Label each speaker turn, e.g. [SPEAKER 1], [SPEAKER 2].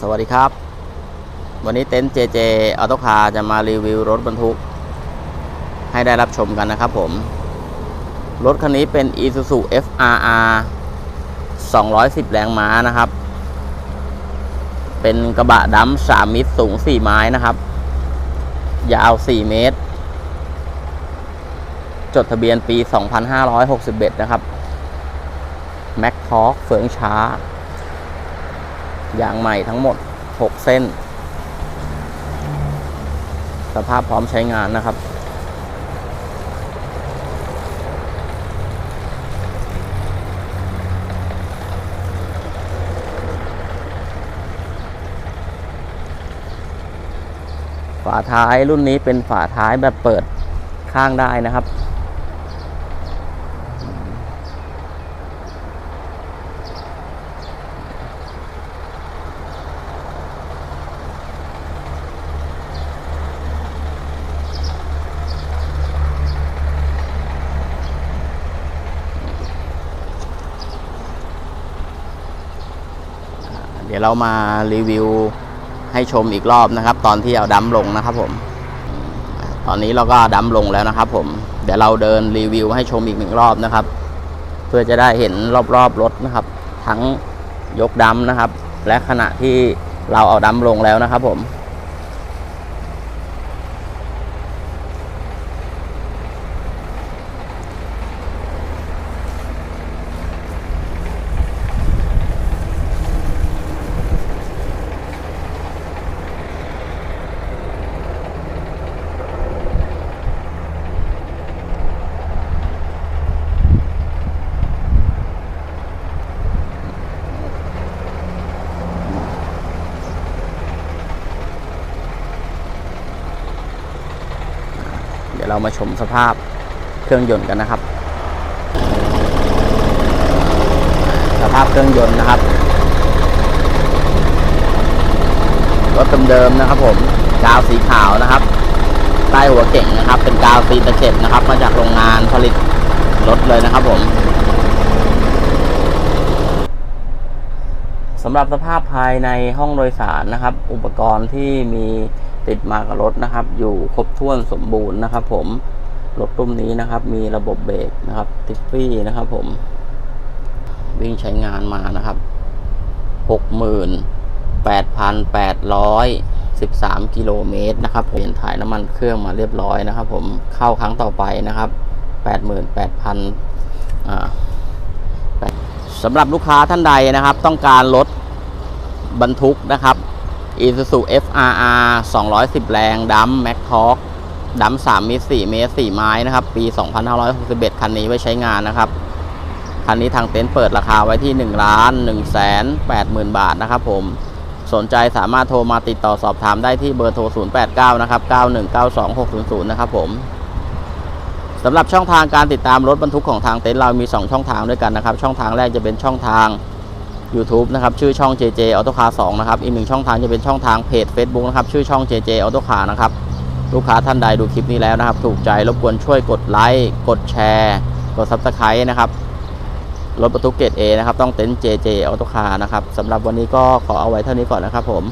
[SPEAKER 1] สวัสดีครับ วันนี้เต็นท์ JJ ออโตคาจะมารีวิวรถบรรทุก ให้ได้รับชมกันนะครับผม รถคันนี้เป็น Isuzu FRR 210 แรงม้านะครับ เป็นกระบะดำ3มิตรสูง 4 ไม้นะครับ ยาว 4 เมตร จดทะเบียนปี 2561 นะครับ แม็กทอ k เฟืองช้า ยางใหม่ทั้งหมด 6 เส้น สภาพพร้อมใช้งานนะครับ ฝาท้ายรุ่นนี้เป็นฝาท้ายแบบเปิดข้างได้นะครับ เดี๋ยวเรามารีวิวให้ชมอีกรอบนะครับ ตอนที่เอาดัมลงนะครับผม ตอนนี้เราก็ดัมลงแล้วนะครับ ผม เดี๋ยวเราเดินรีวิวให้ชมอีกหนึ่งรอบนะครับ เพื่อจะได้เห็นรอบๆรถนะครับ ทั้งยกดัมนะครับ และขณะที่เราเอาดัมลงแล้วนะครับผม ดี๋ยวเรามาชมสภาพเครื่องยนต์กันนะครับ สภาพเครื่องยนต์นะครับรถเดิมๆนะครับ ผมกาวสีขาวนะครับใต้หัวเก่งนะครับ เป็นกาวซีตะเข็บนะครับ มาจากโรงงานผลิตรถเลยนะครับผม สำหรับสภาพภายในห้องโดยสารนะครับ อุปกรณ์ที่มีติดมากับรถนะครับ อยู่ครบถ้วนสมบูรณ์นะครับ ผมรถรุ่นนี้นะครับ มีระบบเบรกนะครับติฟฟี่นะครับ ผมวิ่งใช้งานมานะครับหกหมื่นแปดพันแปดร้อยสิบสามกิโลเมตรนะครับเปลี่ยนถ่ายน้ำมันเครื่องมาเรียบร้อยนะครับ ผมเข้าครั้งต่อไปนะครับแปดหมื่นแปดพันอ่า สำหรับลูกค้าท่านใดนะครับ ต้องการรถบรรทุกนะครับ Isuzu FRR 210 แรงดัมแม็กทอ k ดัม3เมตร4เมตร4ไม้นะครับ ปี 2561 คันนี้ไว้ใช้งานนะครับ คันนี้ทางเต็นท์เปิดราคาไว้ที่ 1 ล้าน1แสน80,000 บาทนะครับผม สนใจสามารถโทรมาติดต่อสอบถามได้ที่เบอร์โทร 089 นะครับ 9192600 นะครับผม สำหรับช่องทางการติดตามรถบรรทุกของทางเต็นท์เรามี 2 ช่องทางด้วยกันนะครับ ช่องทางแรกจะเป็นช่องทาง YouTube นะครับชื่อช่อง JJ Auto Car 2นะครับอีกหนึ่งช่องทางจะเป็นช่องทางเพจ Facebook นะครับชื่อช่อง JJ Auto Car นะครับลูกค้าท่านใดดูคลิปนี้แล้วนะครับ ถูกใจรบกวนช่วยกดไลค์กดแชร์ กด Subscribe นะครับรถบรรทุกเกรด A นะครับต้องเต็นท์ JJ Auto Car นะครับสำหรับวันนี้ก็ขอเอาไว้เท่านี้ก่อนนะครับผม